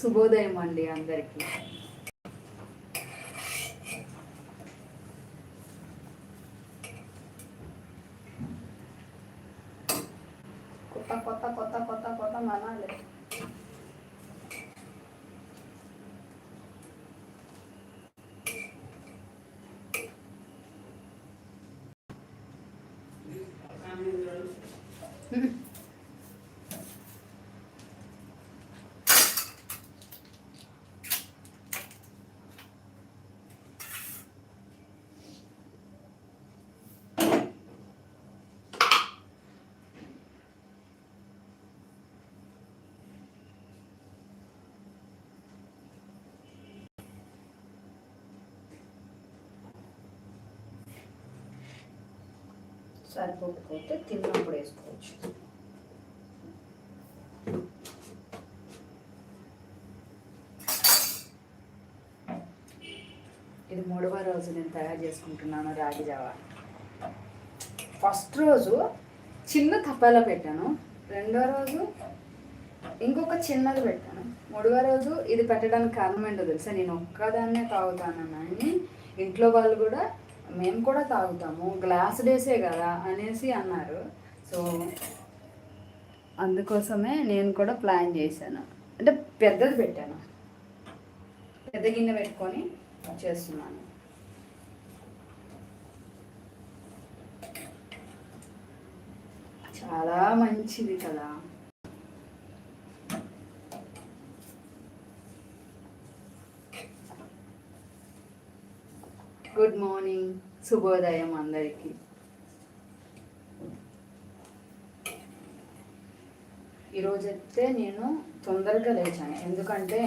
శుభోదయం అండి అందరికీ. సరిపోకపోతే తిన్నప్పుడు వేసుకోవచ్చు. ఇది మూడవ రోజు నేను తయారు చేసుకుంటున్నాను రాగి జావా. ఫస్ట్ రోజు చిన్న తప్పలా పెట్టాను. రెండో రోజు ఇంకొక చిన్నది పెట్టాను. మూడవ రోజు ఇది పెట్టడానికి కారణం ఏంటో తెలుసా? నేను ఒక్కదాన్నే తాగుతానని ఇంట్లో వాళ్ళు కూడా మేము కూడా తాగుతాము గ్లాస్ డేసే కదా అనేసి అన్నారు. సో అందుకోసమే నేను కూడా ప్లాన్ చేశాను. అంటే పెద్దది పెట్టాను. పెద్ద గిన్నె పెట్టుకొని చేస్తున్నాను. చాలా మంచిది కదా. గుడ్ మార్నింగ్ శుభోదయం అందరికీ. ఈరోజైతే నేను తొందరగా లేచాను. ఎందుకంటే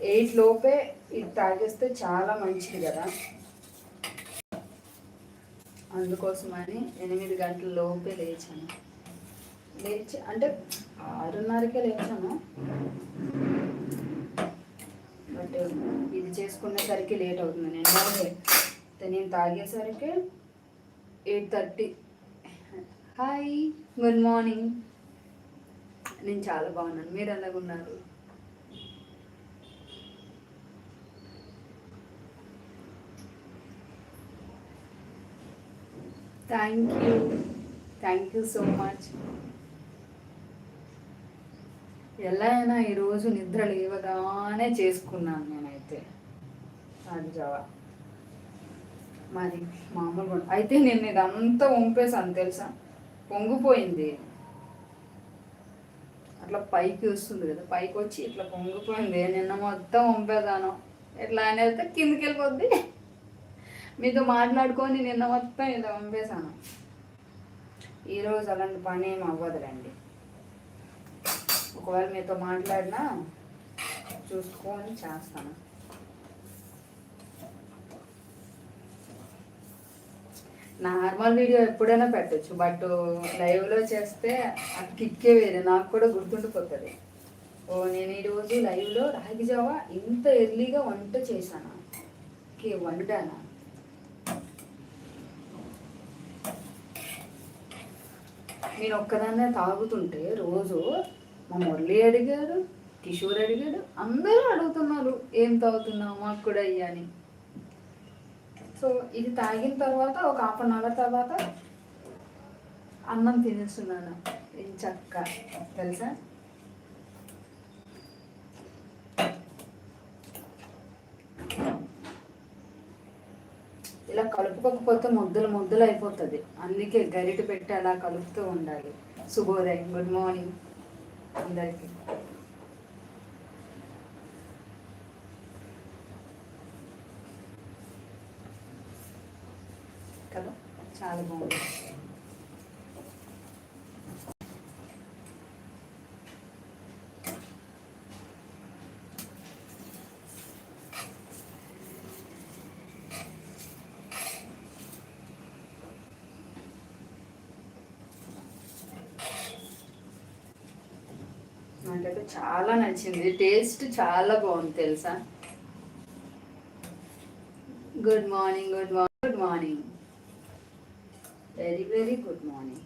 ఎయిట్ లోపే ఇది తాగేస్తే చాలా మంచిది కదా. అందుకోసమని ఎనిమిది గంటల లోపే లేచాను. లేచి అంటే ఆరున్నరకే లేచాను. బట్ ఇది చేసుకునేసరికి లేట్ అవుతుంది. నేను నేను తాగేసరికి eight thirty hi good morning నేను చాలా బాగున్నాను. మీరు ఎలాగున్నారు thank you thank you so much ఎలా అయినా ఈరోజు నిద్ర లేవగానే చేసుకున్నాను నేనైతే. అది జావా. మరి మామూలుగా అయితే నేను ఇదంతా వంపేసాను తెలుసా? పొంగిపోయింది. అట్లా పైకి వస్తుంది కదా పైకి వచ్చి ఇట్లా పొంగిపోయింది. నిన్న మొత్తం వంపేదాను ఎట్లా అనేది కిందికి వెళ్ళిపోద్ది. మీతో మాట్లాడుకొని నిన్న మొత్తం ఇలా పంపేశాను ఈరోజు అలాంటి పని ఏం అవ్వదులండి. ఒకవేళ మీతో మాట్లాడినా చూసుకొని చేస్తాను. నార్మల్ వీడియో ఎప్పుడైనా పెట్టచ్చు బట్ లైవ్లో చేస్తే ఆ కిక్కే వేరే నాకు కూడా గుర్తుండిపోతుంది. ఓ నేను ఈరోజు లైవ్లో రాగి జావా ఇంత ఎర్లీగా వంట చేశాను? ఓకే వండానా? నేను ఒక్కదాన్నే తాగుతుంటే రోజు మా మురళి అడిగారు కిషోర్ అడిగాడు అందరూ అడుగుతున్నారు ఏం తాగుతున్నావు? మాకు కూడా అయ్యాని సో ఇది తాగిన తర్వాత ఒక హాఫ్ అన్ అవర్ తర్వాత అన్నం తినేస్తున్నాను. ఏం చక్క తెలుసా? ఇలా కలుపుకోకపోతే ముద్దలు ముద్దలు అయిపోతుంది. అందుకే గరిట పెట్టి అలా కలుపుతూ ఉండాలి. శుభోదయం గుడ్ మార్నింగ్. అందరికీ కదా చాలా బాగుంది నాకైతే చాలా నచ్చింది. టేస్ట్ చాలా బాగుంది తెలుసా? Good morning good morning good morning very very good morning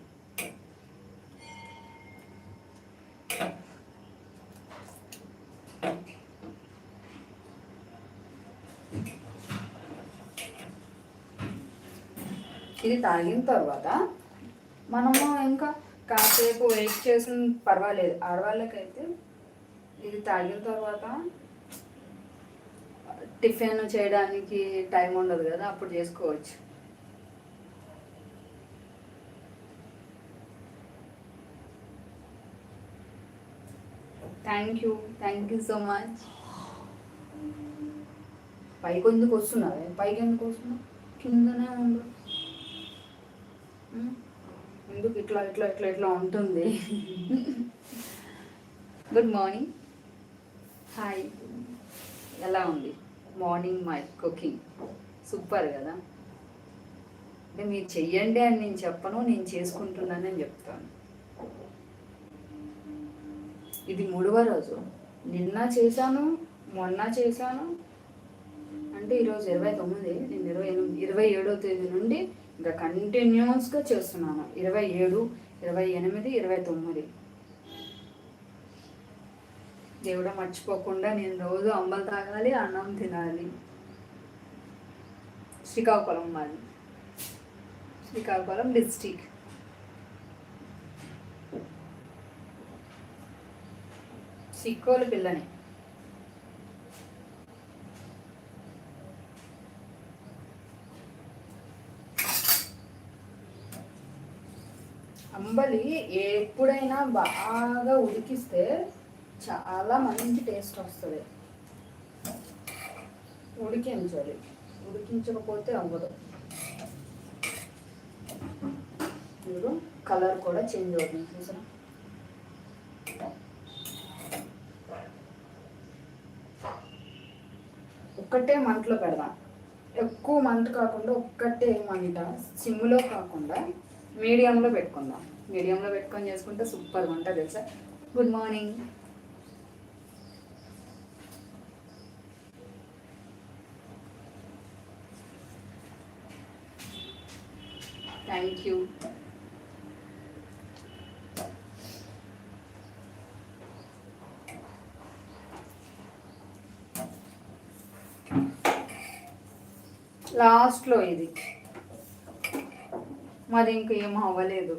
ఇది తాగిన తర్వాత మనము ఇంకా కాసేపు వెయిట్ చేసిన పర్వాలేదు. ఆడవాళ్ళకైతే ఇది తాగిన తర్వాత టిఫిన్ చేయడానికి టైం ఉండదు కదా అప్పుడు చేసుకోవచ్చు. Thank you thank you so much పైకి ఎందుకు వస్తున్నావే? పైకి ఎందుకు వస్తున్నావు? కిందనే ఉండు. ఎందుకు ఇట్లా ఇట్లా ఇట్లా ఇట్లా ఉంటుంది? గుడ్ మార్నింగ్ హాయ్ ఎలా ఉంది? మార్నింగ్ మై కుకింగ్ సూపర్ కదా. అంటే మీరు చెయ్యండి అని నేను చెప్పను నేను చేసుకుంటున్నానని చెప్తాను. ఇది మూడవ రోజు. నిన్న చేశాను మొన్న చేశాను. అంటే ఈరోజు ఇరవై తొమ్మిది నేను ఇరవై ఎనిమిది ఇరవై ఏడో తేదీ నుండి ఇంకా కంటిన్యూస్గా చేస్తున్నాను. ఇరవై ఏడు ఇరవై ఎనిమిది ఇరవై తొమ్మిది. దేవుడు మర్చిపోకుండా నేను రోజు అంబలు తాగాలి అన్నం తినాలి. శ్రీకాకుళం మాది. శ్రీకాకుళం డిస్టిక్ సిక్కోలు పిల్లని. అంబలి ఎప్పుడైనా బాగా ఉడికిస్తే చాలా మంచి టేస్ట్ వస్తుంది. ఉడికించాలి. ఉడికించకపోతే అవ్వదు. ఇప్పుడు కలర్ కూడా చేంజ్ అవుతుంది. చూసారా? ఒక్కటే మంటలో పెడదాం. ఎక్కువ మంట కాకుండా ఒక్కటే మంట సిమ్లో కాకుండా మీడియంలో పెట్టుకుందాం. మీడియంలో పెట్టుకొని చేసుకుంటే సూపర్ ఉంటుంది తెలుసా? గుడ్ మార్నింగ్ థ్యాంక్ యూ లాస్ట్లో ఇది. మరి ఇంకేం అవ్వలేదు.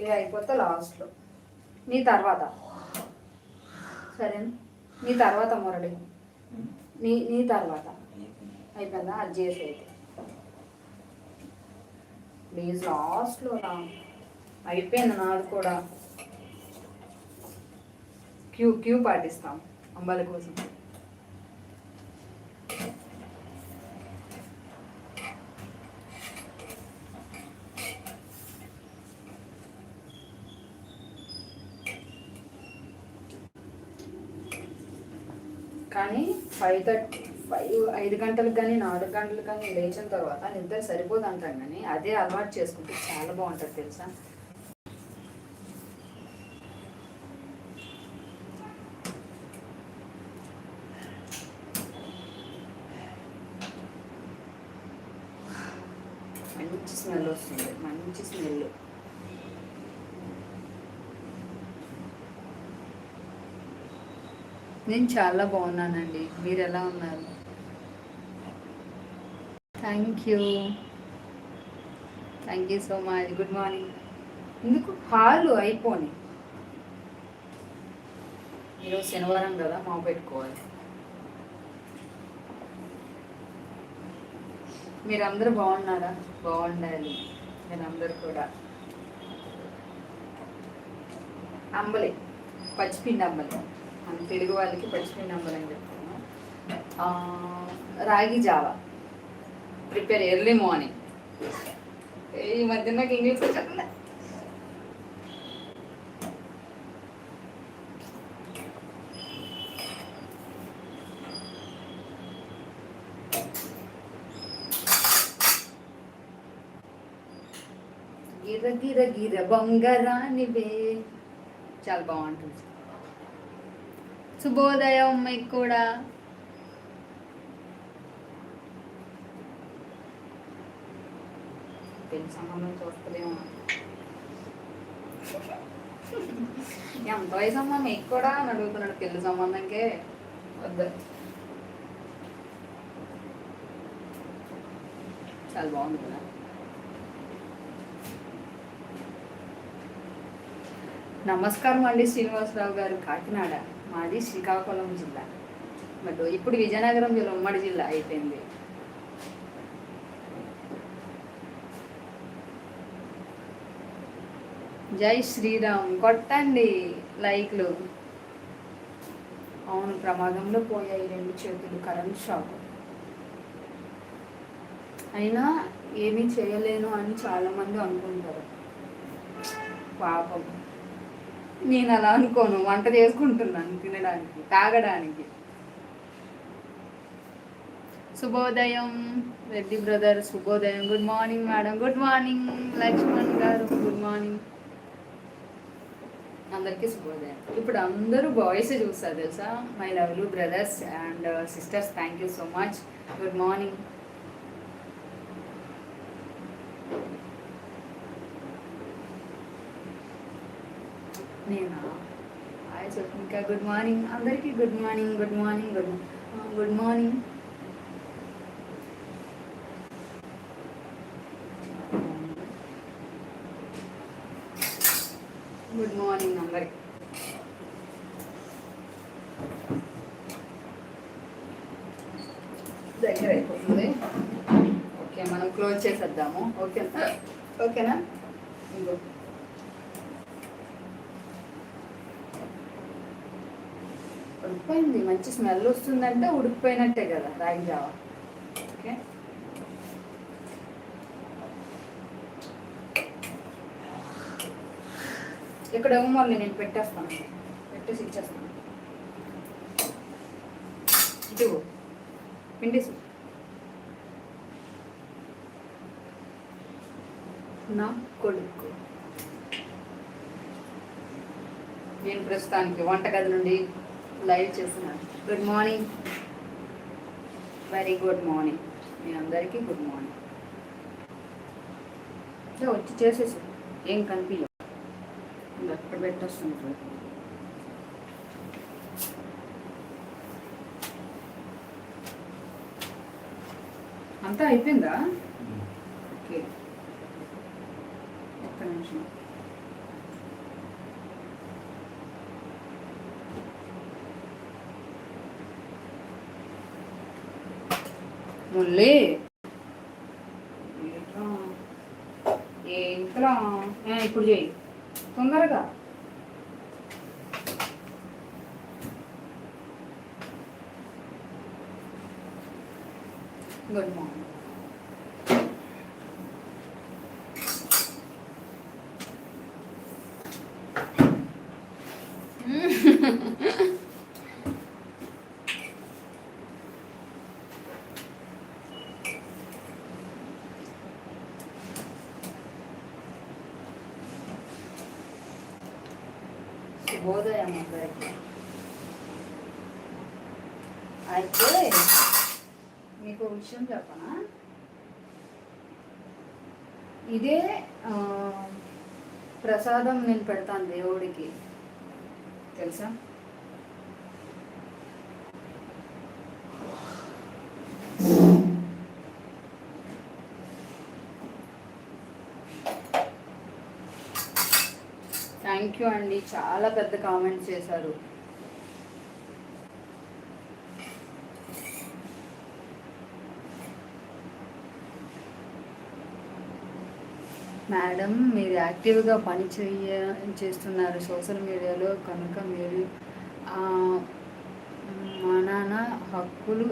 ఇది అయిపోతే లాస్ట్లో. నీ తర్వాత. సరేనా నీ తర్వాత మురళి. నీ నీ తర్వాత. అయిపోయిందా? అది చేసి అయితే ప్లీజ్ లాస్ట్లో రా. అయిపోయింది నాది కూడా. క్యూ క్యూ పాటిస్తాం అంబాల కోసం కానీ ఫైవ్ థర్టీ ఫైవ్ ఐదు గంటలకు కానీ నాలుగు గంటలకు కానీ లేచిన తర్వాత నిద్ర సరిపోదు అంటాం కానీ అదే అలవాటు చేసుకుంటే చాలా బాగుంటుంది తెలుసా? మంచి స్మెల్ వస్తుంది మంచి స్మెల్. నేను చాలా బాగున్నానండి. మీరు ఎలా ఉన్నారు? Thank you thank you so much good morning ఎందుకు? హాలు అయిపోని. ఈరోజు శనివారం కదా మా పెట్టుకోవాలి. మీరందరూ బాగున్నారా? బాగుండాలి. మీరందరూ కూడా. అంబలి పచ్చిపిండి అంబలి. మన తెలుగు వాళ్ళకి పచ్చిపిండి నంబర్ అని చెప్తాను రాగి జావా. Prepare early morning. ఈ మధ్య నాకు ఇంగ్లీష్ వచ్చేస్తుంది గిర గిర గిర బొంగరానివే చాలా బాగుంటుంది. శుభోదయం మీకు కూడా. ఎంత వయసు మీకు కూడా అని అడుగుతున్నాడు పెళ్ళి సంబంధంకే. వద్దు. చాలా బాగుంది కదా. నమస్కారం అండి శ్రీనివాసరావు గారు కాకినాడ. మాది శ్రీకాకుళం జిల్లా. బట్ ఇప్పుడు విజయనగరం జిల్లా ఉమ్మడి జిల్లా అయిపోయింది. జై శ్రీరామ్. కొట్టండి లైక్లు. అవును ప్రమాదంలో పోయాయి రెండు చేతులు కరెంట్ షాక్. అయినా ఏమీ చేయలేను అని చాలామంది అనుకుంటారు. పాపం. నేను అలా అనుకోను. వంట చేసుకుంటున్నాను తినడానికి తాగడానికి. శుభోదయం రెడ్డి బ్రదర్ శుభోదయం. Good morning madam. Good morning Lakshman garu. Good morning. అందరికీ శుభోదయం. ఇప్పుడు అందరూ బాయ్స్ చూస్తారు తెలుసా? My lovely brothers and sisters thank you so much. Good morning. నేనా? హాయ్ ఇంకా గుడ్ మార్నింగ్ అందరికీ good morning good morning good good morning good morning అందరికి దగ్గర అయిపోతుంది ఓకే మనం క్లోజ్ చేసేద్దాము. ఓకేనా ఓకేనా ఇంకో ఉడికిపోయింది. మంచి స్మెల్ వస్తుందంటే ఉడికిపోయినట్టే కదా రాగి జావా. ఓకే? ఇక్కడ మళ్ళీ నేను పెట్టేస్తాను. పెట్టేసి ఇచ్చేస్తాను. ఇటు పిండేసి నా కొడుకు. నేను ప్రస్తుతానికి వంటగది నుండి లైవ్ చేస్తున్నాను. Good morning very good morning మీ అందరికీ గుడ్ మార్నింగ్ వచ్చి చేసేసి. ఏం కనిపించదు అక్కడ పెట్టేస్తుంది అంతా అయిపోయిందా? ఓకే. ఒక్క నిమిషం. ముల్లి ఇంతలో ఇప్పుడు చేయి తొందరగా. గుడ్ మార్నింగ్ శుభోదయం అందరికి అయితే మీకు విషయం చెప్పనా? ఇదే ప్రసాదం నేను పెడతాను దేవుడికి. తెలుసా? థ్యాంక్ యూ అండి. చాలా పెద్ద కామెంట్ చేశారు. మేడం మీరు యాక్టివ్గా పని చేయ చేస్తున్నారు సోషల్ మీడియాలో కనుక మీరు ఆ, హక్కులు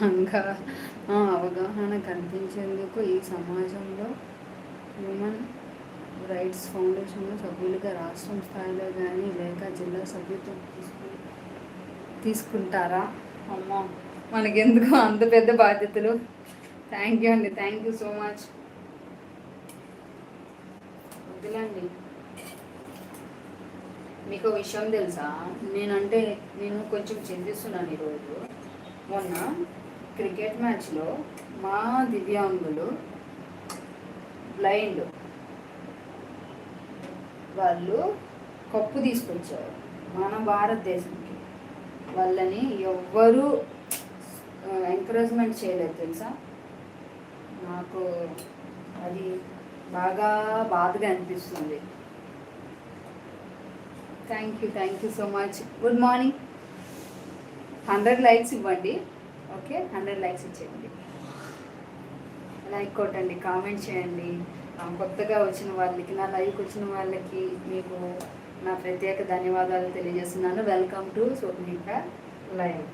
అంగా అవగాహన కనిపించేందుకు ఈ సమాజంలో హ్యూమన్ రైట్స్ ఫౌండేషన్లో సభ్యులుగా రాష్ట్రం స్థాయిలో కానీ లేక జిల్లా సభ్యత్వం తీసుకు తీసుకుంటారా? అమ్మా మనకెందుకు అంత పెద్ద బాధ్యతలు? థ్యాంక్ యూ అండి థ్యాంక్ యూ సో మచ్. వద్దులండి. మీకు విషయం తెలుసా? నేనంటే నేను కొంచెం చింతిస్తున్నాను ఈరోజు. మొన్న క్రికెట్ మ్యాచ్లో మా దివ్యాంగులు బ్లైండ్ వాళ్ళు కప్పు తీసుకొచ్చారు మన భారతదేశంకి. వాళ్ళని ఎవ్వరూ ఎంకరేజ్మెంట్ చేయలేదు తెలుసా? నాకు అది బాగా బాధగా అనిపిస్తుంది. Thank you thank you so much good morning hundred likes ఇవ్వండి. ఓకే హండ్రెడ్ లైక్స్ ఇచ్చేయండి. లైక్ కొట్టండి కామెంట్ చేయండి. కొత్తగా వచ్చిన వాళ్ళకి నా లైక్ వచ్చిన వాళ్ళకి మీకు నా ప్రత్యేక ధన్యవాదాలు తెలియజేస్తున్నాను. Welcome to Swapnika live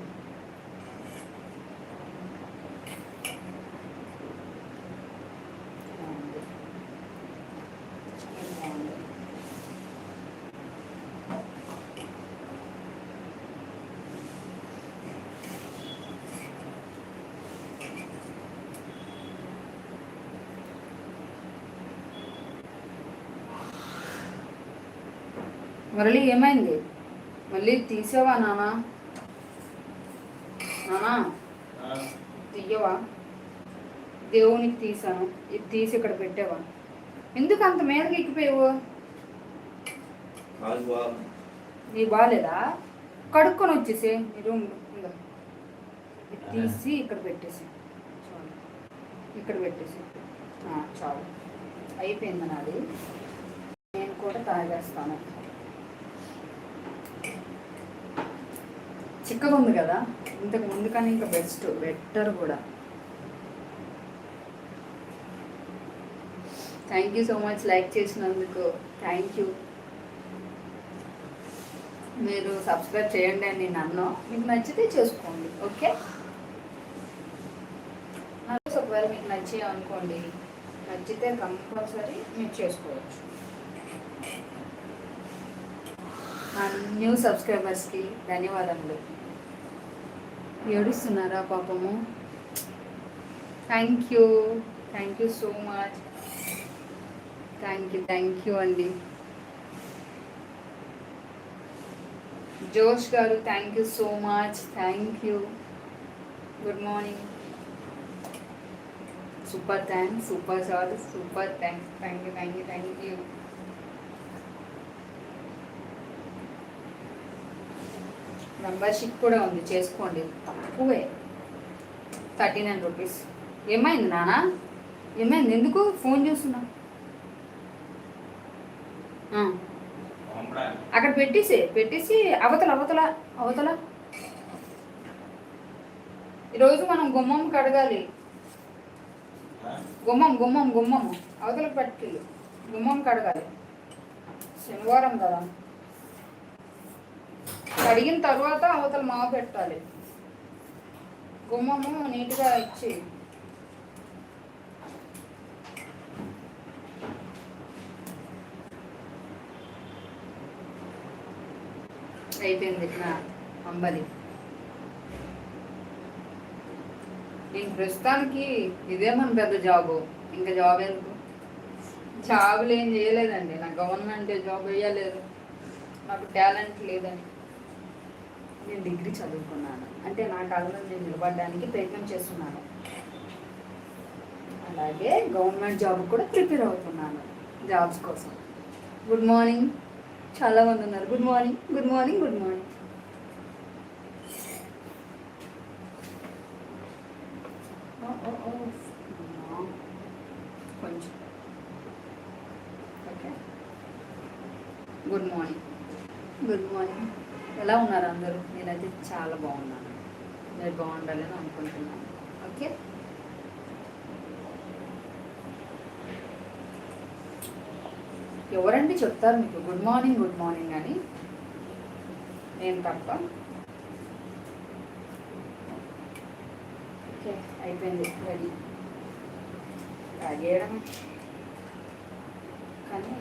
Murali ఏమైంది? మళ్ళీ తీసావా నానా నానా తీయవా? దేవునికి తీసాను ఇది తీసి ఇక్కడ పెట్టావా? ఎందుకు అంత మీదకి ఎక్కిపోయావు? నీ బాగాలేదా కడుక్కొని వచ్చేసి నీ రూమ్ తీసి ఇక్కడ పెట్టేసి. చాలు. ఇక్కడ పెట్టేసి. చాలు. అయిపోయింది నాది. నేను కూడా తాగేస్తాను. చిక్కగా ఉంది కదా? ఇంతకు ముందు కానీ ఇంకా బెస్ట్ బెటర్ కూడా. Thank you so much like చేసినందుకు థ్యాంక్ యూ మీరు సబ్స్క్రైబ్ చేయండి అని నన్ను. మీకు నచ్చితే చేసుకోండి ఓకే? ఒకవేళ మీకు నచ్చి అనుకోండి నచ్చితే కంపల్సరీ మీరు చేసుకోవచ్చు నా న్యూ సబ్స్క్రైబర్స్కి ధన్యవాదములు. ఏడుస్తున్నారా పాపము? Thank you. Thank you so much. Thank you thank you అండి. Josh garu thank you so much. Thank you. Good morning. Super thanks super sir. Super thanks thank you thank you thank you. Membership కూడా ఉంది. చేసుకోండి. తక్కువే. Thirty nine rupees. ఏమైంది నానా? ఏమైంది? ఎందుకు? Phone చూస్తున్నా. అక్కడ పెట్టేసి పెట్టేసి అవతల అవతల అవతల. ఈరోజు మనం గుమ్మం కడగాలి. గుమ్మం గుమ్మం గుమ్మం. అవతల పట్టి గుమ్మం కడగాలి. శనివారం కదా. కడిగిన తర్వాత అవతల మావ పెట్టాలి. గుమ్మము నీట్గా ఇచ్చి. అయిపోయింది నా అంబలి. నేను ప్రస్తుతానికి ఇదే మన పెద్ద జాబు ఇంకా జాబ్ ఎందుకు? జాబులు ఏం చేయలేదండి. నాకు గవర్నమెంట్ జాబ్ వేయలేదు. నాకు టాలెంట్ లేదని నేను డిగ్రీ చదువుకున్నాను. అంటే నా కాలంలో నేను నిలబడడానికి ప్రయత్నం చేస్తున్నాను. అలాగే గవర్నమెంట్ జాబ్ కూడా ప్రిపేర్ అవుతున్నాను జాబ్స్ కోసం. గుడ్ మార్నింగ్ చాలా మంది ఉన్నారు. Good morning good morning good morning కొంచెం. Okay good morning good morning ఎలా ఉన్నారు అందరూ? నేనైతే చాలా బాగున్నాను. మీరు బాగుండాలని అనుకుంటున్నాను. ఓకే? ఎవరండి చెప్తారు మీకు? గుడ్ మార్నింగ్ గుడ్ మార్నింగ్ అని. నేను తప్ప. ఓకే అయిపోయింది. రెడీ తాగేయడం కానీ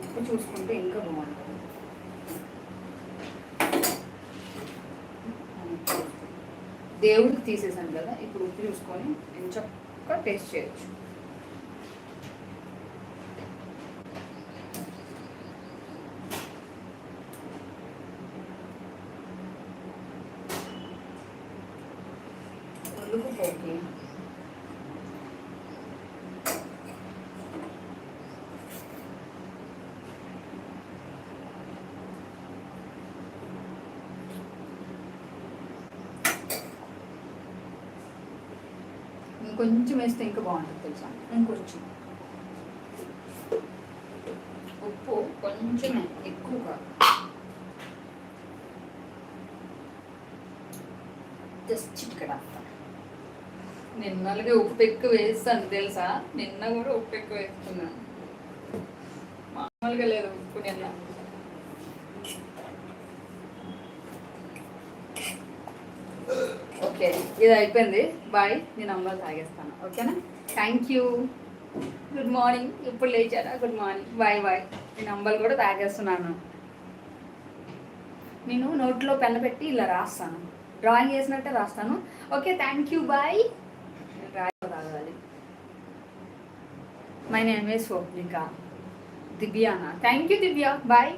ఉప్పు చూసుకుంటే ఇంకా బాగుంటుంది. దేవుడికి తీసేసాను కదా ఇప్పుడు ఉప్పు చూసుకొని నేను చక్కగా టేస్ట్ చేయొచ్చు. ముందుకు పోకి ఇంకొంచెం వేస్తే ఇంకా బాగుంటుంది తెలుసా? ఇంకొంచెం. ఉప్పు కొంచెమే ఎక్కువగా. జస్ట్ చిటికడ నిన్నలుగా ఉప్పు ఎక్కువ వేస్తాను తెలుసా? నిన్న కూడా ఉప్పు ఎక్కువ వేస్తున్నాను. మామూలుగా లేదు ఉప్పు నిన్న. ఓకే ఇది అయిపోయింది. బాయ్ నేను అమ్మలో తాగేస్తాను. ఓకేనా? థ్యాంక్ యూ గుడ్ మార్నింగ్ ఇప్పుడు లేచారా? గుడ్ మార్నింగ్ బాయ్ బాయ్ నేను అంబలు కూడా తాగేస్తున్నాను. నేను నోట్లో పెన్ పెట్టి ఇలా రాస్తాను. డ్రాయింగ్ చేసినట్టే రాస్తాను. ఓకే థ్యాంక్ యూ బాయ్ రాయి తాగాలి. మై నేమ్ ఏ స్వప్నిక దివ్యానా థ్యాంక్ యూ దివ్య బాయ్